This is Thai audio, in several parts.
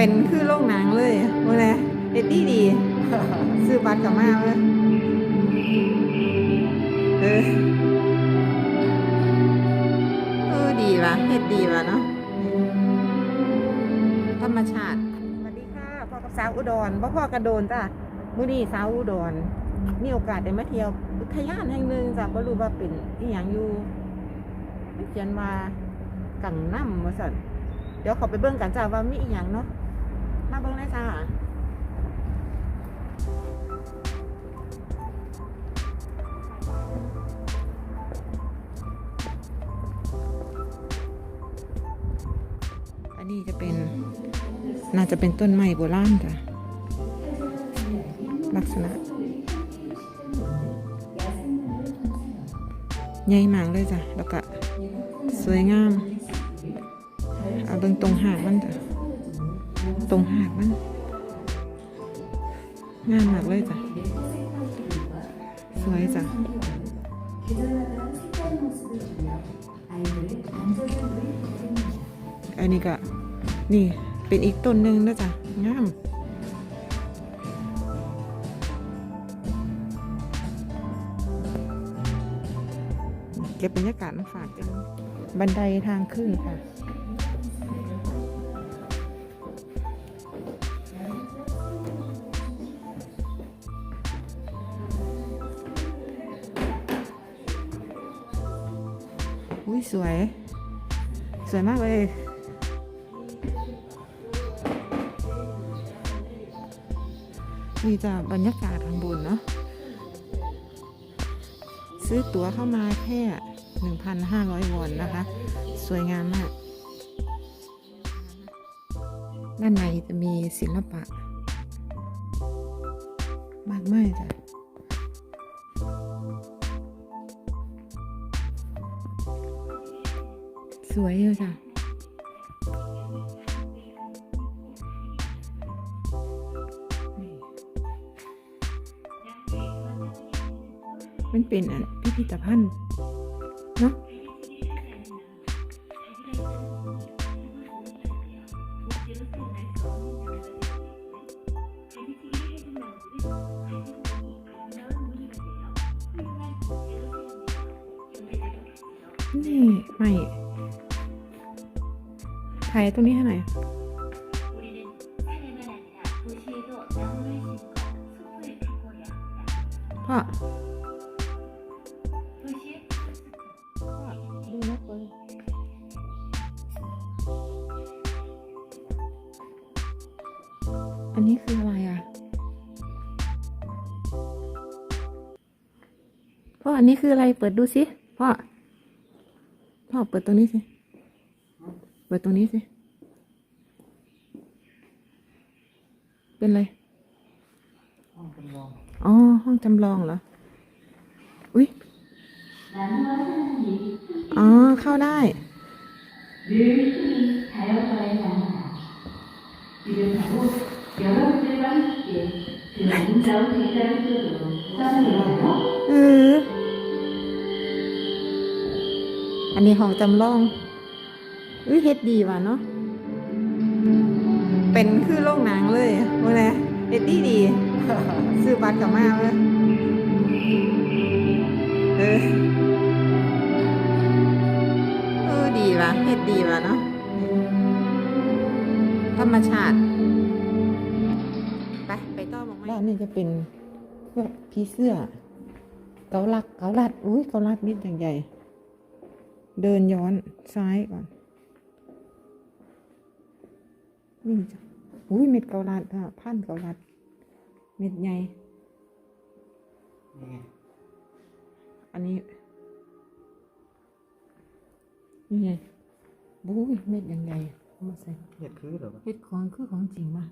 เป็นคือโรงหนังเลยว่าไงเอ็ดดี้ดีซื้อบัตรกลับมาเว้ยเออเออดีว่ะเฮ็ดดีว่ะเนาะธรรมชาติสวัสดีค่ะพ่อกับสาวอุดรบ่พ่อกระโดนจ้ะมื้อนี้สาวอุดรมีโอกาสได้มาเที่ยวอุทยานแห่งหนึ่งจ้ะบ่รู้ว่าเป็นอีหยังอยู่มันเขียนว่ากังน้ำว่าซั่นเดี๋ยวเขาไปเบิ่งกันจ้ะว่ามีอีหยังเนาะ มาเบิ่งเลยจ้าอันนี้จะเป็น น่าจะเป็นต้นไม้โบราณจ้ะลักษณะใหญ่มากเลยจ้ะ แล้วก็สวยงาม เอาเบิ่งตรงหากมันจ้ะ ตรงหากมันงามมากเลยจ้ะ สวยจ้ะอันนี้ก็ นี่เป็นอีกต้นหนึ่งนะจ๊ะ งามเก็บบรรยากาศมาฝากกันบันไดทางขึ้นค่ะ ยสวย สวยมากเลยนี่จะบรรยากาศทางบนเนาะซื้อตั๋วเข้ามาแค่ 1,500 วอนนะคะ สวยงามมาก ด้านในจะมีศิลปะ มากมายจ้ะ วยเลยจ้ะมันเป็นอันพิพิธภัณฑ์เนาะนี่ไม่ ถ่ายตรงนี้ให้หน่อยพ่อดูนกเลยอันนี้คืออะไรอะ พ่ออันนี้คืออะไรเปิดดูสิ พ่อ พ่อเปิดตัวนี้สิ เปิดตรงนี้สิ เป็นอะไร อ๋อ ห้องจำลองเหรอ อุ้ย อ๋อ เข้าได้ 늘 힘이 자연과의 만남. 이름하고 여러분들과 함께 그 아름다운 대장 속으로 떠나요. เออ อันนี้ห้องจำลอง อุ้ยเฮ็ดดีว่ะเนาะเป็นคือโรงหนังเลยว่าไงเฮ็ดดีดีซื้อบัตรกลับมาเว้ยเออเออดีว่ะเฮ็ดดีว่ะเนาะธรรมชาติ ไป ไปต่อมองด้านนี้จะเป็นพวกผีเสื้อ เกาลัก เกาลัด อุ้ยเกาลัดนิดอย่างใหญ่ เดินย้อนซ้ายก่อน นี่จ้ะอุ้ยเม็ดเกาลัดอะพันเกาลัด เม็ดใหญ่อันนี้ นี่ไงบุ้ยเม็ดอย่างใหญ่เอามาใส่เห็ดคือเหรอวะเห็ดของคือของจริงป่ะ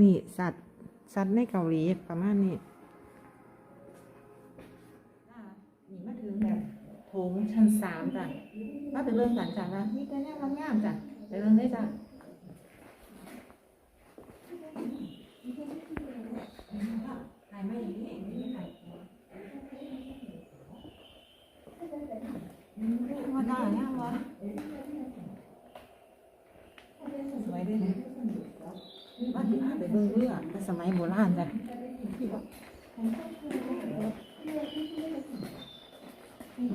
นี่สัตว์สัตว์ในเกาหลีประมาณนี้นี่ ชั้นสามจ้ะมาไปเบิ่งกันจ้ะว่ามีแต่แนวงามจ้ะไปเบิ่งได้จ้ะว่ายังวะสวยด้วยบ้านที่พาไปเบิ่งเรือแสมัยโบราณจ้ะอืม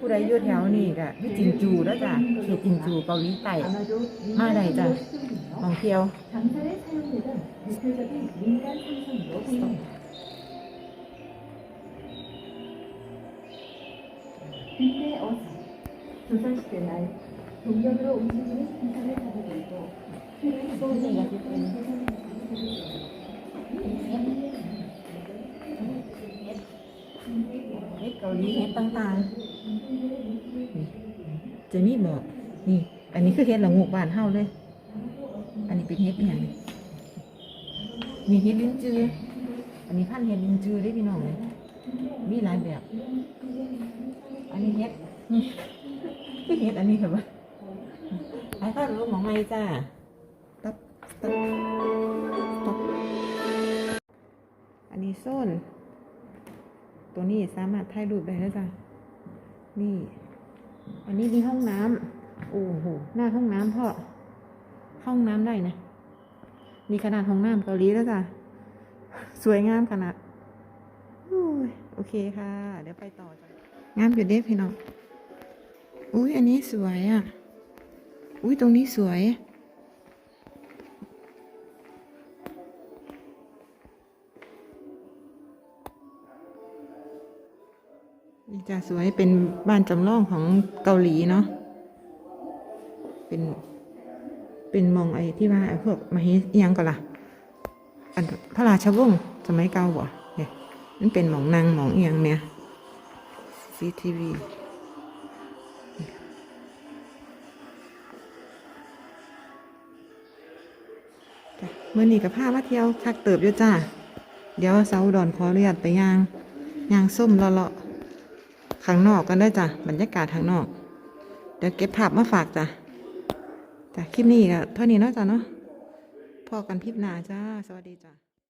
ผู้ใดยู่แถวนี่ก็ที่จินจูแล้วจ้ะเขตจินจูเกาหลีใต้มาได้จ้ะมองเที่ยว음 ดเกาหลีเห็ดต่างๆ จะมีบอกนี่ อันนี้คือเห็ดหลังงูบานเห่าเลย อันนี้เป็นเห็ดอย่ามีเห็ดลิ้นจือ อันนี้พันเห็ดลิ้นจือได้พี่น้องเลยมีหลายแบบ อันนี้เห็ดคือเห็ดอันนี้เหรอวะไอ้ข้าวรู้หมองไงจ้า นี้สามารถถ่ายรูปได้แล้วจ้ะนี่ อันนี้มีห้องน้ำโอ้โหหน้าห้องน้ำพ่อห้องน้ำได้นะมีขนาดห้องน้ำเกาหลีแล้วจ้ะสวยงามขนาดโอเคค่ะ เดี๋ยวไปต่อจ้ะงามอยู่เด้พี่น้องอุ้ยอันนี้สวยอะอุ้ยตรงนี้สวย นี่จะสวยเป็นบ้านจำลองของเกาหลีเนาะ เป็น เป็นมองไอ้ที่ว่าไอ้พวกมาเฮอิหยังก็ล่ะ อันพระราชวงศ์สมัยเก่าบ่เนี่ยมันเป็นหมองนางหมองเอียงเนี่ยซีทีวีเมื่อนี้กับผ้ามาเที่ยวคักเติบอยู่จ้า เดี๋ยวเสาอุดอนขอเรียดไปย่างย่างส้มเลาะ ข้างนอกกันได้จ้ะบรรยากาศข้างนอก เดี๋ยวเก็บภาพมาฝากจ้ะจ้ะคลิปนี้ก็เท่านี้เนาะจ้ะเนาะพอกันคลิปหน้าจ้า สวัสดีจ้ะ